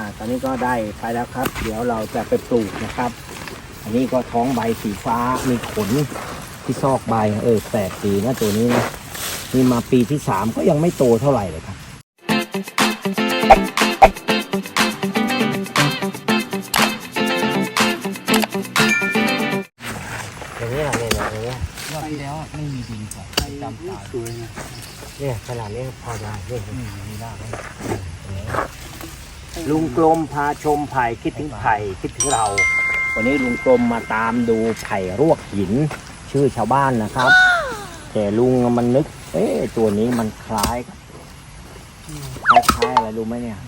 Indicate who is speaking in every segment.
Speaker 1: อ่าตอนนี้ก็ได้ไปแล้วครับ เดี๋ยวเราจะไปปลูกนะครับ อันนี้ก็ท้องใบสีฟ้ามีขนที่ซอกใบเออแปลกดีนะตัวนี้นะนี่มาปีที่สามก็ยังไม่โตเท่าไหร่เลยครับอย่างนี้แหละเนี่ยอย่างนี้ย
Speaker 2: รอบที่แล้วไม่มีดินก่อนจำตาย
Speaker 3: สวยนะ
Speaker 1: เนี่ยขนาดนี้พอได้เนี่ย
Speaker 2: นี่มีรากไหม
Speaker 1: ลุงกลมพาชมไผ่คิดถึงไผ่คิดถึงเรา วันนี้ลุงกลมมาตามดูไผ่รวกหิน ชื่อชาวบ้านนะครับ แต่ลุงมันนึก เอ๊ะตัวนี้มันคล้ายคล้ายอะไรรู้ไหมเนี่ย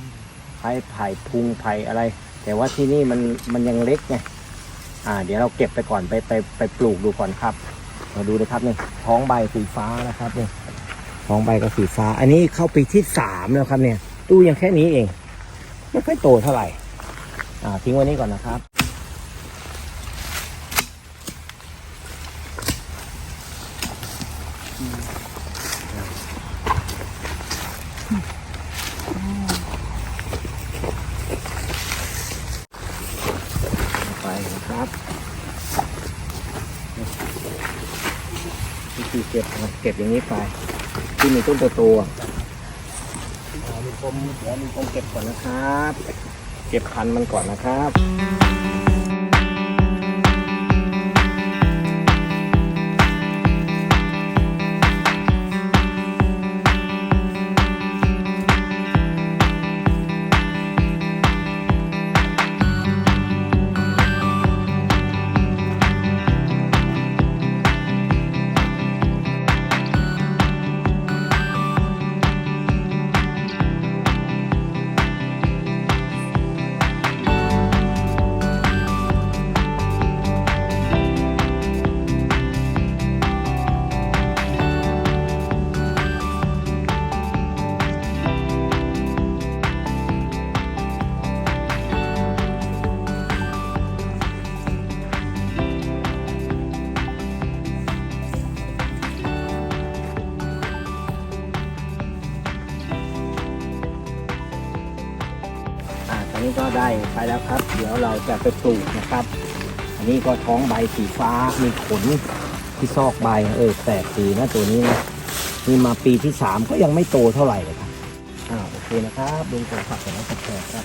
Speaker 1: คล้ายไผ่พุงไผ่อะไร แต่ว่าที่นี่มันมันยังเล็กไงอ่า เดี๋ยวเราเก็บไปก่อนไปไปไปปลูกดูก่อนครับ มาดูนะครับเนี่ยท้องใบสีฟ้านะครับเนี่ยท้องใบก็สีฟ้า อันนี้เข้าปีที่สามแล้วครับเนี่ย ตู้ยังแค่นี้เอง ไม่ค่อยโตเท่าไหร่ อ่าทิ้งไว้นี่ก่อนนะครับ ไปนะครับวิธีเก็บเก็บอย่างนี้ไป ที่มีต้นโตๆ อะอ่ามีกลมเดี๋ยวมีคนเก็บก่อนนะครับ เก็บพันธุ์มันก่อนนะครับ นี้ก็ได้ไปแล้วครับ เดี๋ยวเราจะไปปลูกนะครับ อันนี้ก็ท้องใบสีฟ้ามีขนที่ซอกใบเออแตกสีนะตัวนี้นะนี่มาปีที่สามก็ยังไม่โตเท่าไหร่เลยครับอ่าโอเคนะครับลุงกดผักกันแล้วก็แชร์ครับ